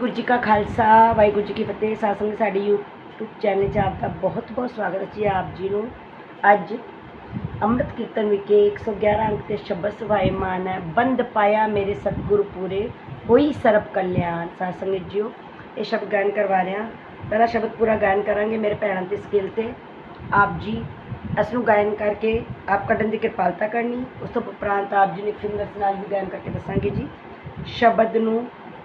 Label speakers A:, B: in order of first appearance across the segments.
A: ਵਾਹਿਗੁਰੂ ਜੀ ਕਾ ਖਾਲਸਾ, ਵਾਹਿਗੁਰੂ ਜੀ ਕੀ ਫਤਿਹ। ਸਾਸੰਗ ਸਾਡੀ YouTube channel 'ਚ ਆਪ ਦਾ ਬਹੁਤ ਬਹੁਤ ਸਵਾਗਤ ਹੈ ਜੀ ਆਪ ਜੀ ਨੂੰ। ਅੱਜ ਅੰਮ੍ਰਿਤ ਕੀਰਤਨ ਵਿਖੇ 111 ਅੰਕ ਤੇ ਸ਼ਬਦ ਸੁਭਾਏ ਮਾਨ ਹੈ। ਬੰਦ ਪਾਇਆ ਮੇਰੇ ਸਤਿਗੁਰ ਪੂਰੇ, ਹੋਈ ਸਰਬ ਕਲਿਆਣ। ਸਾਸੰਗ ਜੀਓ, ਇਹ ਸ਼ਬਦ ਗਾਇਨ ਕਰਵਾ ਰਹੇ ਹਾਂ। ਪਹਿਲਾ ਸ਼ਬਦ ਪੂਰਾ ਗਾਇਨ ਕਰਾਂਗੇ ਮੇਰੇ ਭੈਣਾਂ ਦੇ ਸਕੇਲ ਤੇ। ਆਪ ਜੀ, ਇਸ ਨੂੰ ਗਾਇਨ ਕਰਕੇ ਆਪ ਕੱਢਣ ਦੀ ਕਿਰਪਾਲਤਾ ਕਰਨੀ। ਉਸ ਤੋਂ ਉਪਰੰਤ ਆਪ ਜੀ ਨੇ ਫਿੰਗਰਸ ਨਾਲ ਵੀ ਗਾਇਨ ਕਰਕੇ ਦੱਸਾਂਗੇ ਜੀ। ਸ਼ਬਦ ਨੂੰ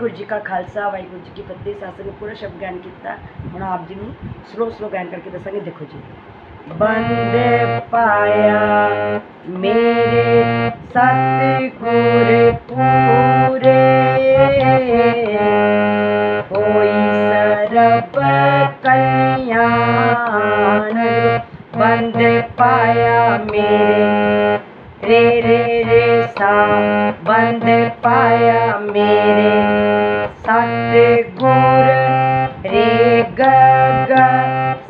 A: ਵਾਹਿਗੁਰੂ ਜੀ ਕਾ ਖਾਲਸਾ ਵਾਹਿਗੁਰੂ ਜੀ ਕੀ ਫਤਿਹ ਸਾਸਨ ਨੂੰ ਪੂਰਾ ਸ਼ਬਦ ਗਾਇਨ ਕੀਤਾ ਹੁਣ ਆਪ ਜੀ ਨੂੰ ਸਲੋ ਸਲੋ ਗਾਇਨ ਕਰਕੇ ਦੱਸਾਂਗੇ ਦੇਖੋ ਜੀ ਬੰਦੇ ਪਾਇਆ ਮੇਰੇ ਸਤਿਗੁਰ ਪੂਰੇ ਹੋਈ ਸਰਬ ਕਲਿਆਣ ਬੰਦੇ ਪਾਇਆ ਮੇਰੇ रे रे रे सा बंद पाया मेरे सतगुर रे ग ग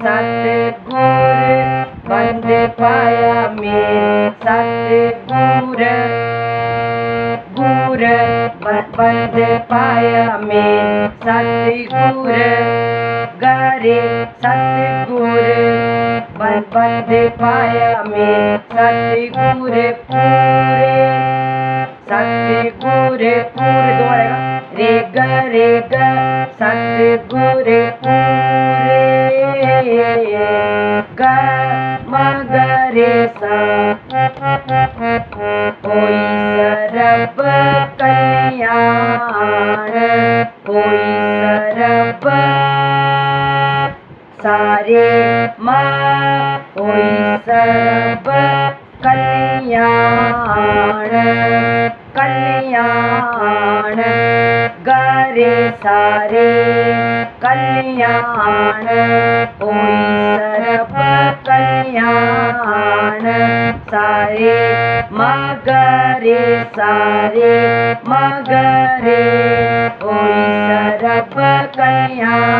A: सतगुर बंद पाया मेरे सतगुर। गुर बंद पाया मेरे सतगुर। गरे सतगुर। बंदे पाया में सतगुरे पूरे सतगुरे पूरे दोबारा रे ग रे ग सतगुरे पूरे ग म ग रे सा कोई सरब कल्याण कोई सरब सारे मा कोई सब कल्याण कल्याण, गरे सारे कल्याण कोई सर्व कल्याण, सारे मगरे सारे मगरे कोई सर्व कल्याण।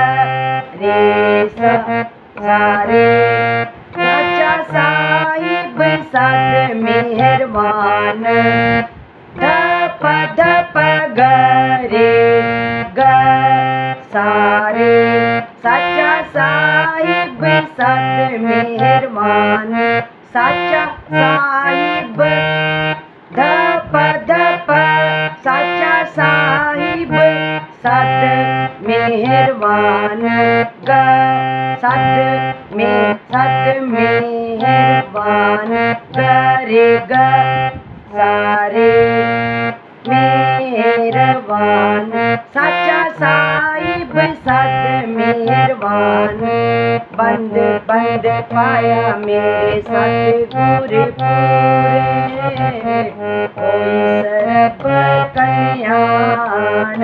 A: रे सारे साहिब सा मेहरबान। पद प गरे गारे सच सा बल मेहरमन सच सा बच साहिब स मेहरबान का साथ सत मेहरबान करेगा सारे में मेहरबान। सच्चा साहिब सत मेहरबान। बंद बंद पाया मेरे सतगुर कल्याण।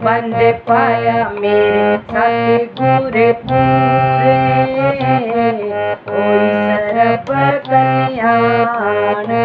A: बंद पाया मेरे सतगुर पूरे। कोई सरप कल्याण।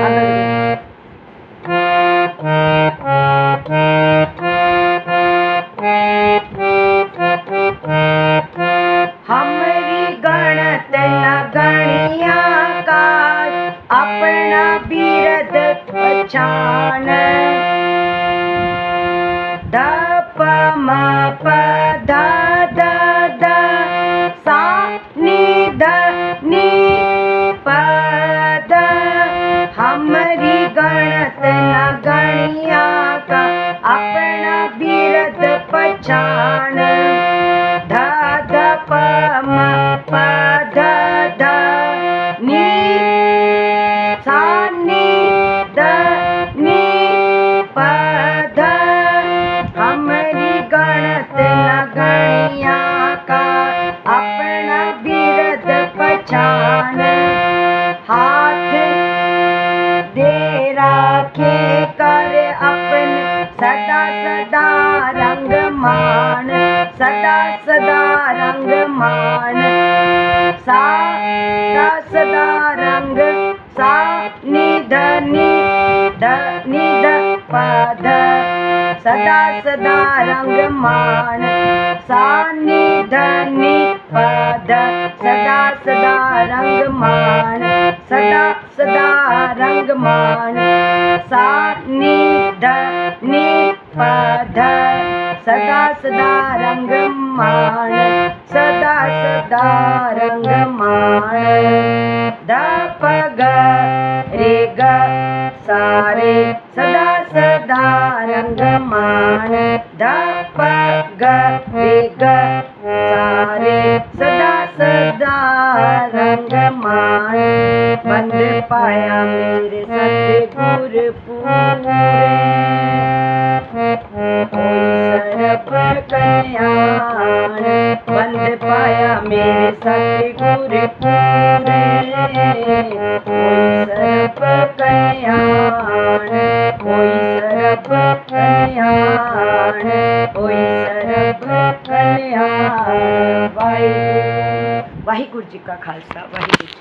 A: राखे कर अपन सदा सदा रंग मान, सदा सदा रंग मान। सदा सदा रंग, सा, निध नि ध निध, पद। सदा सदा रंग मान, सा, निध नि पद सदा सदा रंग मान, सदा सदा रंग मान। सा नि ध नि प ध सदा सदा रंग मान सदा सदा रङ्गमाण ध प ग रे ग सा रे सदा सदा मान ध प ग रे ग सा रे सदा सदा रङ्गमाण मन पाया मेरे सतगुर पूरे। सर्प कल्याण पाया मेरे सतगुर पूरे। वाहिगुरु जी का खालसा वाहिगुरु